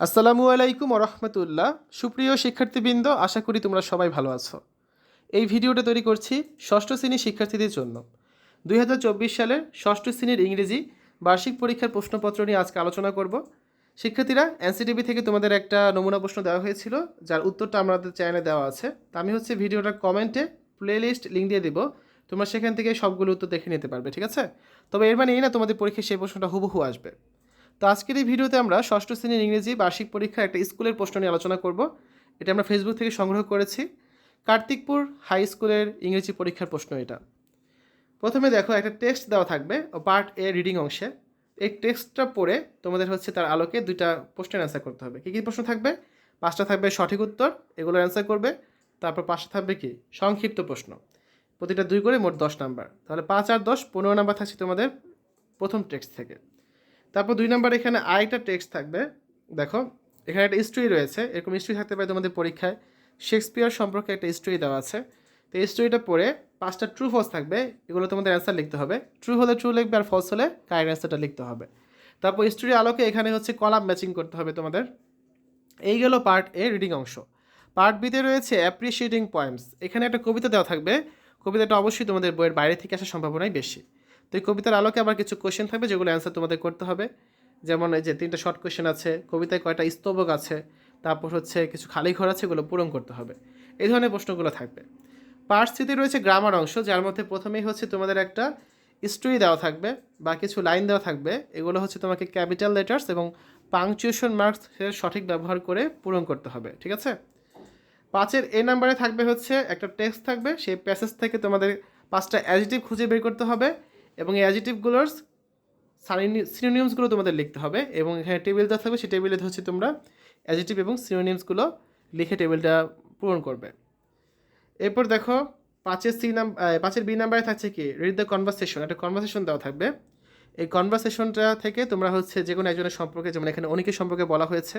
আসসালামু আলাইকুম রহমতুল্লাহ। সুপ্রিয় শিক্ষার্থীবৃন্দ, আশা করি তোমরা সবাই ভালো আছো। এই ভিডিওটা তৈরি করছি ষষ্ঠ শ্রেণির শিক্ষার্থীদের জন্য। দুই হাজার চব্বিশ সালের ষষ্ঠ শ্রেণির ইংরেজি বার্ষিক পরীক্ষার প্রশ্নপত্র নিয়ে আজকে আলোচনা করব। শিক্ষার্থীরা, এনসিটিভি থেকে তোমাদের একটা নমুনা প্রশ্ন দেওয়া হয়েছিল, যার উত্তরটা আমাদের চ্যানেলে দেওয়া আছে। তা আমি হচ্ছে ভিডিওটার কমেন্টে প্লেলিস্ট লিঙ্ক দিয়ে দেবো। তোমরা সেখান থেকে সবগুলো উত্তর দেখে নিতে পারবে, ঠিক আছে? তবে এর মানে এই না, তোমাদের পরীক্ষায় সেই প্রশ্নটা হুবহু আসবে। তো আজকের এই ভিডিওতে আমরা ষষ্ঠ শ্রেণির ইংরেজি বার্ষিক পরীক্ষার একটা স্কুলের প্রশ্ন নিয়ে আলোচনা করব। এটা আমরা ফেসবুক থেকে সংগ্রহ করেছি। কার্তিকপুর হাই স্কুলের ইংরেজি পরীক্ষার প্রশ্ন এটা। প্রথমে দেখো, একটা টেক্সট দেওয়া থাকবে পার্ট এ রিডিং অংশে। এই টেক্সটটা পড়ে তোমাদের হচ্ছে তার আলোকে দুইটা প্রশ্নের অ্যান্সার করতে হবে। কী কী প্রশ্ন থাকবে? পাঁচটা থাকবে সঠিক উত্তর, এগুলোর অ্যান্সার করবে। তারপর পাঁচটা থাকবে কি? সংক্ষিপ্ত প্রশ্ন। প্রতিটা দুই করে মোট দশ নাম্বার তাহলে পাঁচ আর দশ, পনেরো নাম্বার থাকছে তোমাদের প্রথম টেক্সট থেকে। তারপর দুই নম্বর, এখানে আরেকটা টেক্সট থাকবে। দেখো, এখানে একটা হিস্ট্রি রয়েছে। এরকম হিস্ট্রি থাকতে পারে তোমাদের পরীক্ষায়। শেক্সপিয়ার সম্পর্কে একটা হিস্ট্রি দেওয়া আছে। তো এই স্টোরিটা পড়ে পাঁচটা ট্রু ফলস থাকবে। এগুলো তোমাদের অ্যান্সার লিখতে হবে। ট্রু হলে ট্রু লিখবে আর ফলস হলে কারেক্ট অ্যান্সারটা লিখতে হবে। তারপর হিস্ট্রির আলোকে এখানে হচ্ছে কলাম ম্যাচিং করতে হবে তোমাদের। এই গেল পার্ট এ রিডিং অংশ। পার্ট বিতে রয়েছে অ্যাপ্রিসিয়েটিং পয়েমস এখানে একটা কবিতা দেওয়া থাকবে। কবিতাটা অবশ্যই তোমাদের বইয়ের বাইরে থেকে আসার সম্ভাবনাই বেশি। তো এই কবিতার আলোকে আবার কিছু কোয়েশ্চেন থাকবে যেগুলো অ্যান্সার তোমাদের করতে হবে। যেমন এই যে তিনটা শর্ট কোয়েশ্চেন আছে, কবিতায় কয়টা স্তবক আছে, তারপর হচ্ছে কিছু খালি ঘর আছে, এগুলো পূরণ করতে হবে। এই ধরনের প্রশ্নগুলো থাকবে। পার্ট সিতে রয়েছে গ্রামার অংশ, যার মধ্যে প্রথমেই হচ্ছে তোমাদের একটা স্টোরি দেওয়া থাকবে বা কিছু লাইন দেওয়া থাকবে। এগুলো হচ্ছে তোমাকে ক্যাপিটাল লেটার্স এবং পাংচুয়েশন মার্কসের সঠিক ব্যবহার করে পূরণ করতে হবে, ঠিক আছে? পাঁচের এ নাম্বারে থাকবে হচ্ছে একটা টেক্সট থাকবে, সেই প্যাসেজ থেকে তোমাদের পাঁচটা অ্যাজিটিভ খুঁজে বের করতে হবে। এবং এই অ্যাজিটিভগুলোর সিনোনিয়ামসগুলো তোমাদের লিখতে হবে এবং এখানে টেবিল দেওয়া থাকবে সেই টেবিলে হচ্ছে তোমরা অ্যাজিটিভ এবং সিনোনিয়ামসগুলো লিখে টেবিলটা পূরণ করবে। এরপর দেখো পাঁচের সি নাম পাঁচের বি নাম্বারে থাকছে কি? রিড দ্য কনভারসেশন একটা কনভারসেশন দেওয়া থাকবে। এই কনভারসেশনটা থেকে তোমরা হচ্ছে যে কোনো একজনের সম্পর্কে, যেমন এখানে অনেকের সম্পর্কে বলা হয়েছে,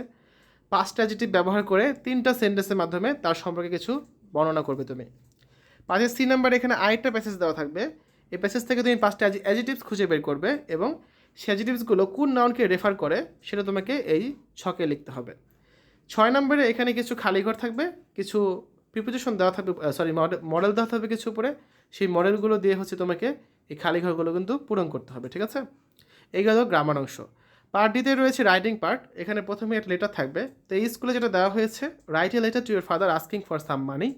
পাঁচটা অ্যাজিটিভ ব্যবহার করে তিনটা সেন্টেন্সের মাধ্যমে তার সম্পর্কে কিছু বর্ণনা করবে তুমি। পাঁচের সি নাম্বারে এখানে আরেকটা প্যাসেজ দেওয়া থাকবে এই প্যাসেজ থেকে তুমি পাঁচটা অ্যাজিটিভস খুঁজে বের করবে এবং সে অ্যাজিটিভসগুলো কোন নাউনকে রেফার করে সেটা তোমাকে এই ছকে লিখতে হবে। ছয় নম্বরে এখানে কিছু খালি ঘর থাকবে, কিছু প্রিপোজিশন দেওয়া থাকবে সরি মডেল দেওয়া থাকবে কিছু উপরে। সেই মডেলগুলো দিয়ে হচ্ছে তোমাকে এই খালি ঘরগুলো কিন্তু পূরণ করতে হবে, ঠিক আছে? এই গেল গ্রামার অংশ। পার্ট ডিতে রয়েছে রাইটিং পার্ট এখানে প্রথমে একটা লেটার থাকবে। তো এই স্কুলে যেটা দেওয়া হয়েছে write a letter to your father asking for some money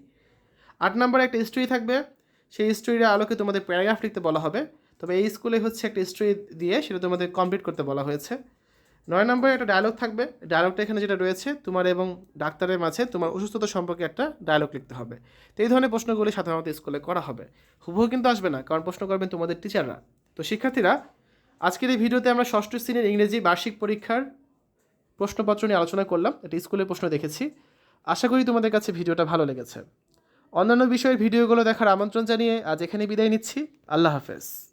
আট নম্বরে একটা হিস্ট্রি থাকবে সেই হিস্ট্রির আলোকে তোমাদের প্যারাগ্রাফ লিখতে বলা হবে। তবে এই স্কুলে হচ্ছে একটা হিস্ট্রি দিয়ে সেটা তোমাদের কমপ্লিট করতে বলা হয়েছে। নয় নম্বরে একটা ডায়লগ থাকবে। ডায়লগটা এখানে যেটা রয়েছে, তোমার এবং ডাক্তারের মাঝে তোমার অসুস্থতা সম্পর্কে একটা ডায়লগ লিখতে হবে। তো এই ধরনের প্রশ্নগুলি সাধারণত স্কুলে করা হবে। হুবহু কিন্তু আসবে না, কারণ প্রশ্ন করবেন তোমাদের টিচাররা তো শিক্ষার্থীরা, আজকের এই ভিডিওতে আমরা ষষ্ঠ শ্রেণির ইংরেজি বার্ষিক পরীক্ষার প্রশ্নপত্র নিয়ে আলোচনা করলাম। এটা স্কুলের প্রশ্ন দেখেছি। আশা করি তোমাদের কাছে ভিডিওটা ভালো লেগেছে। অন্যান্য বিষয়ের ভিডিওগুলো দেখার আমন্ত্রণ জানিয়ে আজ এখানে বিদায় নিচ্ছি। আল্লাহ হাফেজ।